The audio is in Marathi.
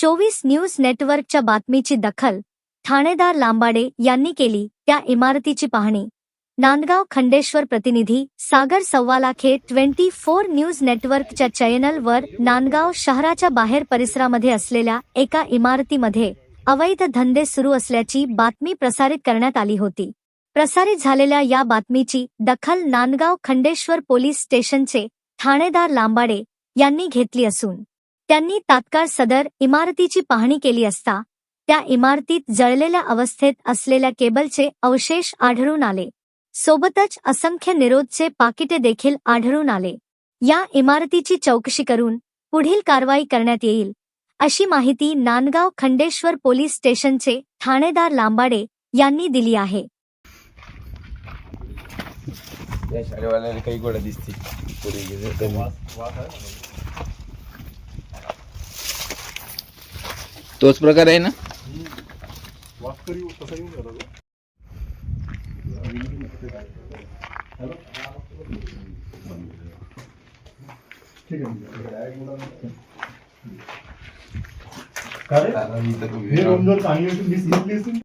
चोवीस न्यूज नेटवर्कच्या बातमीची दखल ठाणेदार लांबाडे यांनी केली त्या इमारतीची पाहणी. नांदगाव खंडेश्वर प्रतिनिधी Sagar Savvalakhe twenty four news नेटवर्कच्या चॅनलवर नांदगाव शहराच्या बाहेर परिसरामध्ये असलेल्या एका इमारतीमध्ये अवैध धंदे सुरू असल्याची बातमी प्रसारित करण्यात आली होती. प्रसारित झालेल्या या बातमीची दखल नांदगाव खंडेश्वर पोलीस स्टेशनचे ठाणेदार लांबाडे यांनी घेतली असून त्यांनी तात्काळ सदर इमारतीची पाहणी केली असता त्या इमारतीत जळलेल्या अवस्थेत असलेल्या केबलचे अवशेष आढळून आले. सोबतच असंख्य निरोधचे पाकिटे देखील आढळून आले. या इमारतीची चौकशी करून पुढील कारवाई करण्यात येईल अशी माहिती नांदगाव खंडेश्वर पोलीस स्टेशनचे ठाणेदार लांबाडे यांनी दिली आहे. काही गोळ्या दिसते तो उस प्रकार है ना ठीक है तर- मी रमज़ान चांगली होती, मी समजली असेल.